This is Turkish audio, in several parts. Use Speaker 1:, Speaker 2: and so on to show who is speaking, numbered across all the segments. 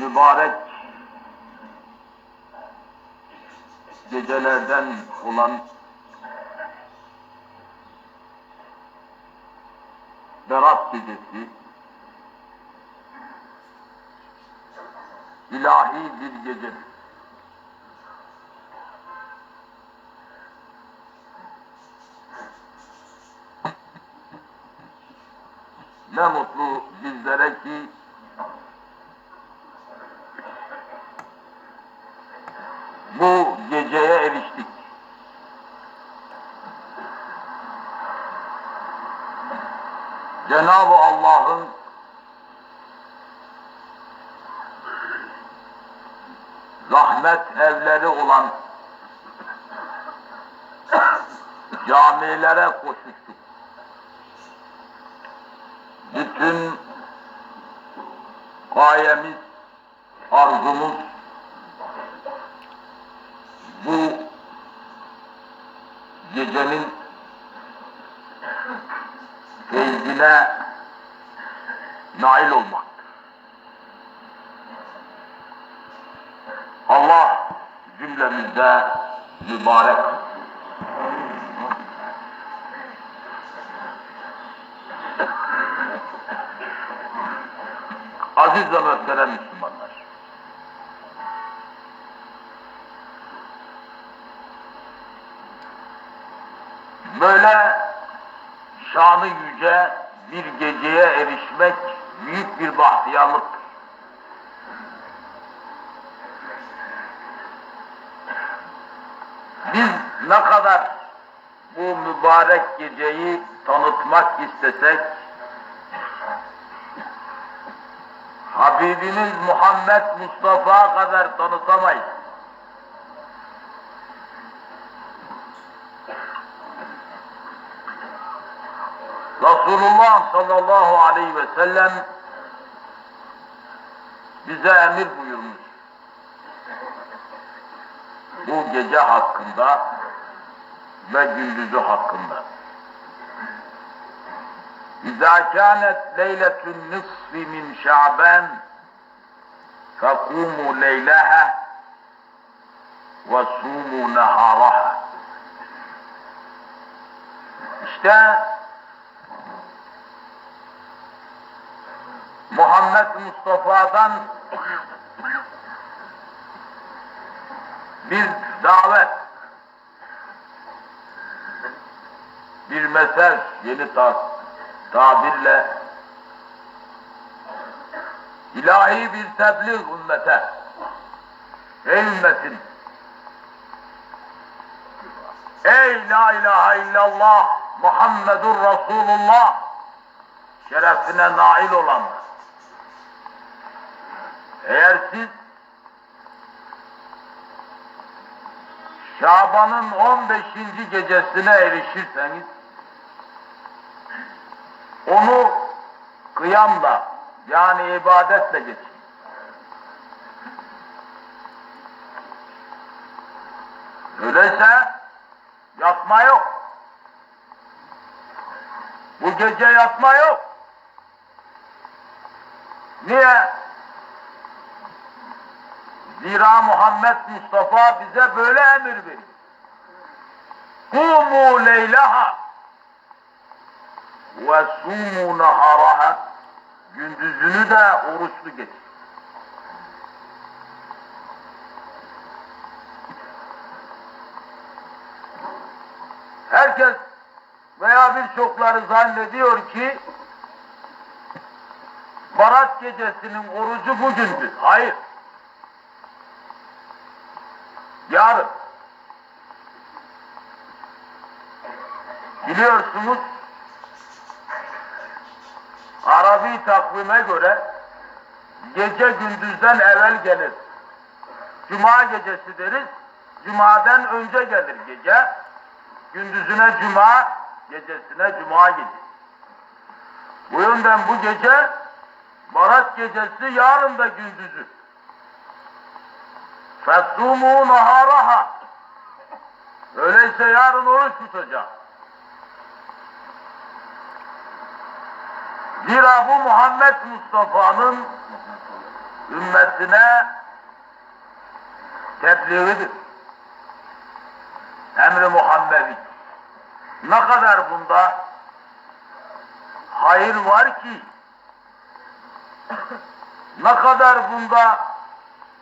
Speaker 1: mübarek gecelerden olan Berat gecesi ilahi bir gecedir. Ne mutlu bizlere ki bu geceye eriştik. Cenab-ı Allah'ın rahmet evleri olan camilere koşuştuk. Bütün gayemiz, arzumuz bu gecenin feyzine nail olmak. Allah cümlemizde mübarek. Aziz ve muhterem Böyle şanı yüce bir geceye erişmek büyük bir bahtiyarlıktır. Biz ne kadar bu mübarek geceyi tanıtmak istesek, Habibimiz Muhammed Mustafa kadar tanıtamayız. Resulullah sallallahu aleyhi ve sellem bize emir buyurmuş. Bu gece hakkında ve gündüzü hakkında. İzâ kânet leyletün nisfi min şa'ben fekûmû leyleha ve sûmû nehâraha. İşte Muhammed Mustafa'dan bir davet, bir mesaj, yeni ta tabirle ilahi bir tebliğ ümmete. Ey ümmetin! Ey la ilahe illallah Muhammedur Resulullah şerefine nail olanlar. Eğer siz Şaban'ın 15. gecesine erişirseniz onu kıyamla yani ibadetle geçin. Öyleyse yatma yok. Bu gece yatma yok. Niye? Zira Muhammed Mustafa bize böyle emir veriyor. Kumu leylaha ve sumu naharaha gündüzünü de oruçlu geçin. Herkes veya birçokları zannediyor ki Barat gecesinin orucu bugündür. Hayır. Yarın. Biliyorsunuz Arabi takvime göre gece gündüzden evvel gelir. Cuma gecesi deriz. Cuma'dan önce gelir gece. Gündüzüne cuma, gecesine cuma gecesi. Bu yönden bu gece Barat gecesi yarın da gündüzü. Fessumu naharaha. Öyleyse yarın oruç tutacağım. Zira bu Muhammed Mustafa'nın ümmetine tebliğidir. Emri Muhammed'i. Ne kadar bunda hayır var ki, ne kadar bunda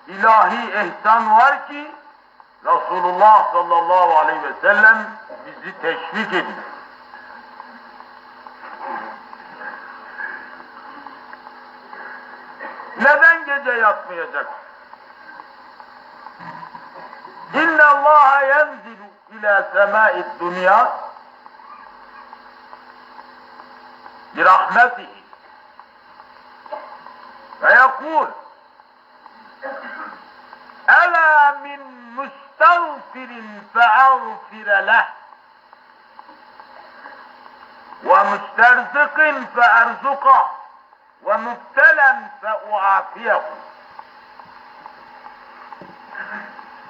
Speaker 1: ilahi ihsan var ki, Resulullah sallallahu aleyhi ve sellem bizi teşvik ediyor. Neden gece yatmayacak? İnne Allah yenzilu ila semai dünya bi rahmetihi ve yekul Ela min müstağfirin feağfire leh ve müsterzikin feerzukah ve mübtelen feuafiyehu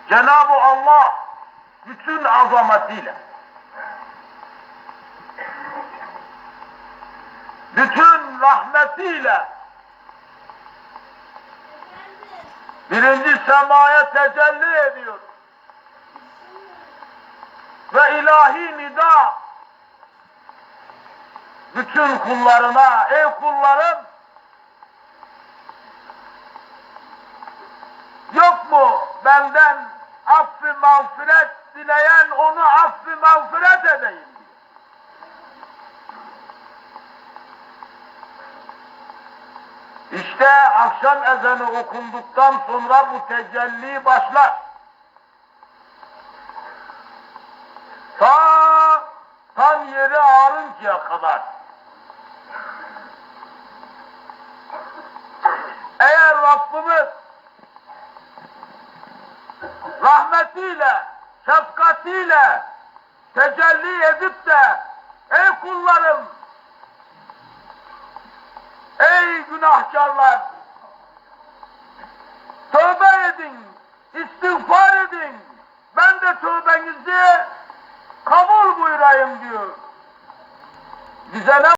Speaker 1: Cenab-ı Allah bütün azametiyle bütün rahmetiyle birinci semaya tecelli ediyor. Ve ilahi nida bütün kullarına, ey kullarım yok mu benden affı mağfiret dileyen onu affı mağfiret edeyim diyor. İşte akşam ezanı okunduktan sonra bu tecelli başlar. Ta tam yeri ağrıncaya kadar. Eğer Rabbimiz rahmetiyle, şefkatiyle tecelli edip de ey kullarım Ey günahkarlar! Tövbe edin, istiğfar edin. Ben de tövbenizi kabul buyurayım diyor. Bize ne